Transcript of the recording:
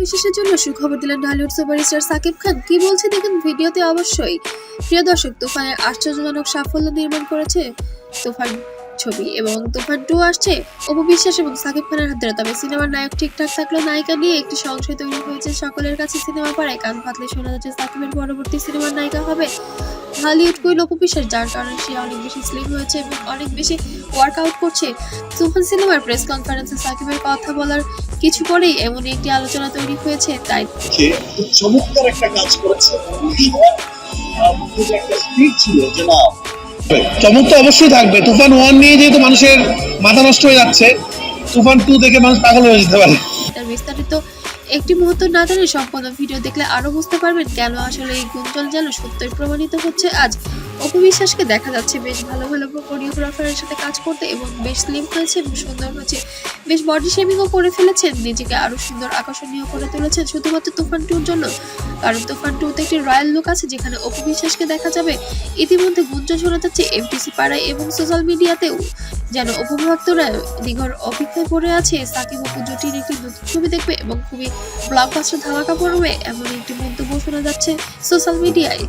বিশেষের জন্য সুখবর দিলেন ঢালিউড সুপারস্টার সাকিব খান। কি বলছে দেখুন ভিডিওতে অবশ্যই। প্রিয় দর্শক, তুফানের আশ্চর্যজনক সাফল্য নির্মাণ করেছে তুফান ছবি এবং তুফান টু আসছে। অপু বিশ্বাস এবং সাকিব খানের হাত তবে সিনেমার নায়ক ঠিকঠাক থাকলেও নায়িকা নিয়ে একটি সংশয় তৈরি হয়েছে সকলের কাছে। সিনেমা পাড়ায় কান পাতলে শোনা যাচ্ছে সাকিবের পরবর্তী সিনেমার নায়িকা হবে হলিউড কুইন অপু বিশ্বাস যার কারণে সে অনেক বেশি স্লিম হয়েছে এবং অনেক বেশি ওয়ার্কআউট করছে। তুফান সিনেমার প্রেস কনফারেন্সে সাকিবের কথা বলার কিছু পরেই এমন একটি আলোচনা তৈরি হয়েছে তাই চমৎকার একটা কাজ করেছে। আহ, একটা স্পিড ছিল যে না চমক তো অবশ্যই থাকবে। তুফান ওয়ান নিয়ে যেহেতু মানুষের মাথা নষ্ট হয়ে যাচ্ছে তুফান টু দেখে মানুষ পাগল হয়ে যেতে পারে। তার বিস্তারিত একটি মুহূর্ত না জানে সম্পূর্ণ ভিডিও দেখলে আরও বুঝতে পারবেন কেন আসলে এই গুঞ্জন যেন সত্যই প্রমাণিত হচ্ছে আজ। অপু বিশ্বাসকে দেখা যাচ্ছে বেশ ভালো ভালো কোরিওগ্রাফারের সাথে কাজ করতে এবং বেশ স্লিম হয়েছে সুন্দর হয়েছে। বেশ বডি শেভিংও করে ফেলেছেন, নিজেকে আরও সুন্দর আকর্ষণীয় করে তুলেছেন শুধুমাত্র তুফান টুর জন্য। কারণ তুফান টুতে একটি রয়্যাল লুক আছে যেখানে অপু বিশ্বাসকে দেখা যাবে। ইতিমধ্যে গুঞ্জন শোনা যাচ্ছে এফটিসি পাড়ায় এবং সোশ্যাল মিডিয়াতেও যেন উপভোক্তরা দীঘর অপেক্ষায় পড়ে আছে। সাকিব অপু জুটির একটি নতুন ছবি দেখবে এবং খুবই ব্লকবাস্টার ধামাকা পড়বে এমন একটি মন্তব্য শোনা যাচ্ছে সোশ্যাল মিডিয়ায়